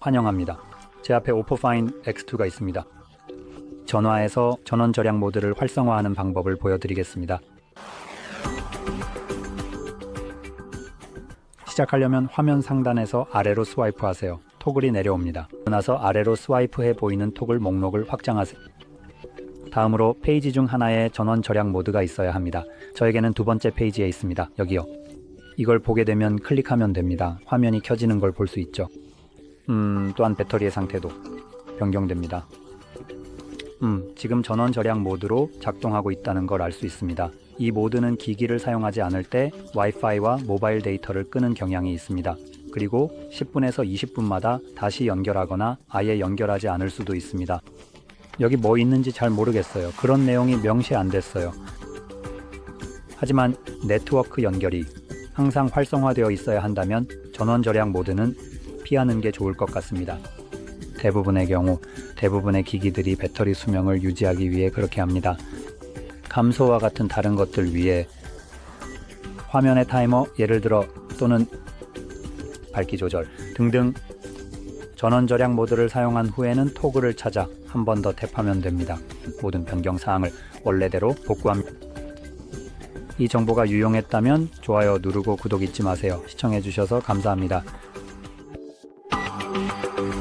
환영합니다. 제 앞에 오퍼파인 X2가 있습니다. 전화에서 전원 절약 모드를 활성화하는 방법을 보여드리겠습니다. 시작하려면 화면 상단에서 아래로 스와이프 하세요. 토글이 내려옵니다. 나서 아래로 스와이프해 보이는 토글 목록을 확장하세요. 다음으로 페이지 중 하나에 전원 절약 모드가 있어야 합니다. 저에게는 두 번째 페이지에 있습니다. 여기요. 이걸 보게 되면 클릭하면 됩니다. 화면이 켜지는 걸 볼 수 있죠. 음, 또한 배터리의 상태도 변경됩니다. 음, 지금 전원 절약 모드로 작동하고 있다는 걸 알 수 있습니다. 이 모드는 기기를 사용하지 않을 때 와이파이와 모바일 데이터를 끄는 경향이 있습니다. 그리고 10분에서 20분마다 다시 연결하거나 아예 연결하지 않을 수도 있습니다. 여기 뭐 있는지 잘 모르겠어요. 그런 내용이 명시 안 됐어요. 하지만 네트워크 연결이 항상 활성화되어 있어야 한다면 전원 절약 모드는 피하는 게 좋을 것 같습니다. 대부분의 경우 대부분의 기기들이 배터리 수명을 유지하기 위해 그렇게 합니다. 감소와 같은 다른 것들 위에 화면의 타이머 예를 들어 또는 밝기 조절 등등 전원 절약 모드를 사용한 후에는 토글을 찾아 한 번 더 탭하면 됩니다. 모든 변경 사항을 원래대로 복구합니다. 이 정보가 유용했다면 좋아요 누르고 구독 잊지 마세요. 시청해주셔서 감사합니다. Thank you.